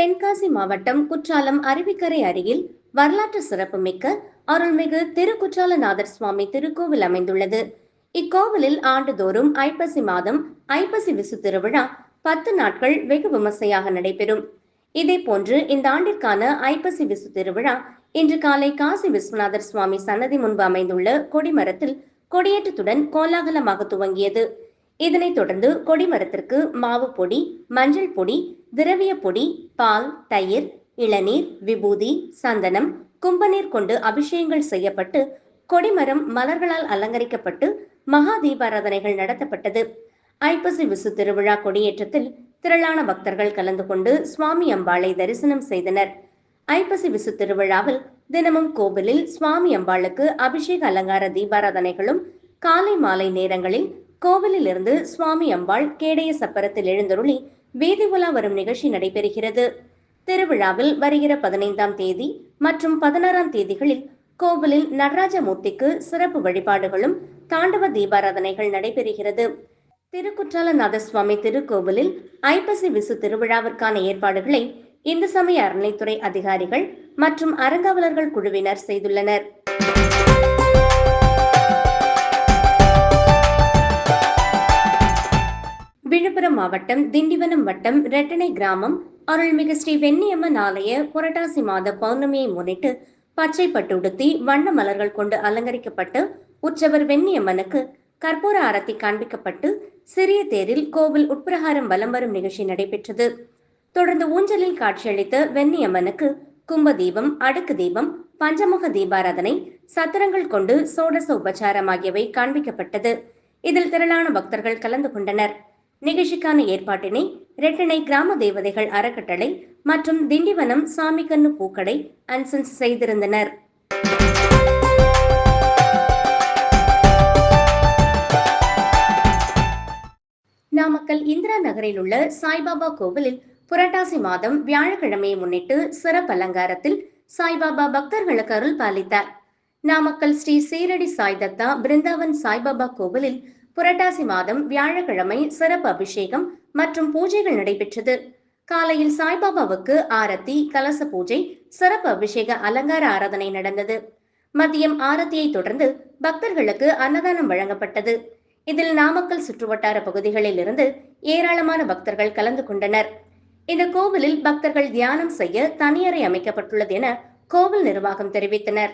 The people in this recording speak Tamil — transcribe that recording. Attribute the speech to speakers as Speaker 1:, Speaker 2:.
Speaker 1: தென்காசி மாவட்டம் குற்றாலம் அருவிக்கரை அருகில் வரலாற்று சிறப்புமிக்க அருள்மிகு திருக்குற்றாலநாதர் சுவாமி திருக்கோவில் அமைந்துள்ளது. இக்கோவிலில் ஆண்டுதோறும் ஐப்பசி மாதம் ஐப்பசி விசு திருவிழா பத்து நாட்கள் வெகு விமர்சையாக நடைபெறும். இதேபோன்று இந்த ஆண்டிற்கான ஐப்பசி விசு திருவிழா இன்று காலை காசி விஸ்வநாதர் சுவாமி சன்னதி முன்பு அமைந்துள்ள கொடிமரத்தில் கொடியேற்றத்துடன் கோலாகலமாக துவங்கியது. இதனைத் தொடர்ந்து கொடிமரத்திற்கு மாவு பொடி மஞ்சள் பொடி திரவிய பொடி பால் தயிர் இளநீர் விபூதி சந்தனம் கும்பநீர் கொண்டு அபிஷேகங்கள் செய்யப்பட்டு கொடிமரம் மலர்களால் அலங்கரிக்கப்பட்டு மகா தீபாராதனைகள் நடத்தப்பட்டது. ஐப்பசி விசு திருவிழா கொடியேற்றத்தில் திரளான பக்தர்கள் கலந்து கொண்டு சுவாமி அம்பாளை தரிசனம் செய்தனர். ஐப்பசி விசு திருவிழாவில் தினமும் கோவிலில் சுவாமி அம்பாளுக்கு அபிஷேக அலங்கார தீபாராதனைகளும் காலை மாலை நேரங்களில் கோவிலிலிருந்து சுவாமி அம்பாள் கேடய சப்பரத்தில் எழுந்தருளி வீதி உலா வரும் நிகழ்ச்சி நடைபெறுகிறது. திருவிழாவில் வருகிற பதினைந்தாம் தேதி மற்றும் பதினாறாம் தேதிகளில் கோவிலில் நடராஜ மூர்த்திக்கு சிறப்பு வழிபாடுகளும் தாண்டவ தீபாராதனைகள் நடைபெறுகிறது. திருக்குற்றாலநாத சுவாமி திருக்கோவிலில் ஐப்பசி விசு திருவிழாவிற்கான ஏற்பாடுகளை இந்து சமய அறநிலைத்துறை அதிகாரிகள் மற்றும் அறங்காவலர்கள் குழுவினர் செய்துள்ளனர். விழுப்புரம் மாவட்டம் திண்டிவனம் வட்டம் ரெட்டனை கிராமம் அருள்மிகு ஸ்ரீ வெண்ணியம்மன் ஆலய புரட்டாசி மாத பௌர்ணமியை முன்னிட்டு பச்சை பட்டு உடுத்தி வண்ண மலர்கள் கொண்டு அலங்கரிக்கப்பட்டு உற்சவர் வெண்ணியம்மனுக்கு கற்பூர ஆரத்தி காண்பிக்கப்பட்டு சிறிய தேரில் கோவில் உட்பிரகாரம் வலம் வரும் நிகழ்ச்சி நடைபெற்றது. தொடர்ந்து ஊஞ்சலில் காட்சியளித்த வெண்ணியம்மனுக்கு கும்ப தீபம் அடுக்கு தீபம் பஞ்சமுக தீபாராதனை சத்திரங்கள் கொண்டு சோடச உபச்சாரம் ஆகியவை காண்பிக்கப்பட்டது. இதில் திரளான பக்தர்கள் கலந்து கொண்டனர். நிகழ்ச்சிக்கான ஏற்பாட்டினை ரெட்டனை கிராம தேவதைகள் அறக்கட்டளை மற்றும் திண்டிவனம் சாமிக்கண்ணு பூக்கடை அன்சன்ஸ் செய்திருந்தனர். நாமக்கல் இந்திரா நகரில் உள்ள சாய்பாபா கோவிலில் புரட்டாசி மாதம் வியாழக்கிழமையை முன்னிட்டு சிறப்பு அலங்காரத்தில் சாய்பாபா பக்தர்களுக்கு அருள் பாலித்தார். நாமக்கல் ஸ்ரீ சீரடி சாய் தத்தா பிருந்தாவன் சாய்பாபா கோவிலில் புரட்டாசி மாதம் வியாழக்கிழமை சிறப்பு அபிஷேகம் மற்றும் பூஜைகள் நடைபெற்றது. காலையில் சாய்பாபாவுக்கு ஆரத்தி கலச பூஜை சிறப்பு அபிஷேக அலங்கார ஆராதனை நடந்தது. மதியம் ஆரத்தியை தொடர்ந்து பக்தர்களுக்கு அன்னதானம் வழங்கப்பட்டது. இதில் நாமக்கல் சுற்றுவட்டார பகுதிகளில் இருந்து ஏராளமான பக்தர்கள் கலந்து கொண்டனர். இந்த கோவிலில் பக்தர்கள் தியானம் செய்ய தனியறை அமைக்கப்பட்டுள்ளது என கோவில் நிர்வாகம் தெரிவித்தனர்.